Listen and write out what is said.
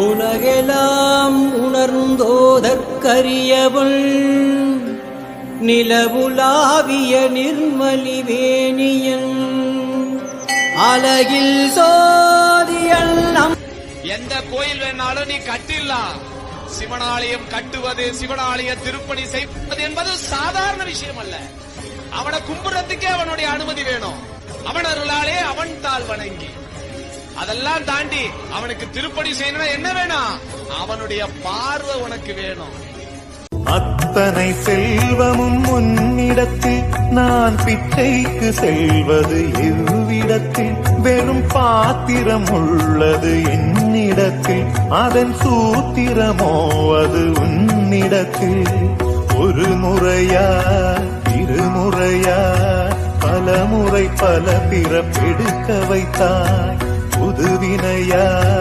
உலகெலாம் உணர்ந்தோதற்கரியவள். நிலவுலாவிய நிர்மலிவேணியன். அலகில் சோதியல் நம் எந்த கோயில் வேணாலும் நீ கட்டிடலாம் சிவனாலயம் கட்டுவது சிவனாலய திருப்பணி செய்வது என்பது சாதாரண விஷயம் அல்ல அவனை கும்புறத்துக்கே அவனுடைய அனுமதி வேணும். அவன் அருளாலே அவன் தாள் வணங்கி அதெல்லாம் தாண்டி அவனுக்கு திருப்பணி செய்யணும்னா என்ன வேணும்? அவனுடைய பார்வை உனக்கு வேணும். அத்தனை செல்வமும் உன்னிடத்தில் நான் பிச்சைக்கு செல்வது எவ்விடத்தில்? வெறும் பாத்திரம் உள்ளது என்னிடத்தில் அதன் சூத்திரமோ அது உன்னிடத்தில்? ஒரு முறையா இருமுறையா பல முறை பல பிறப்பெடுக்க வைத்தாய். புதுவினையா?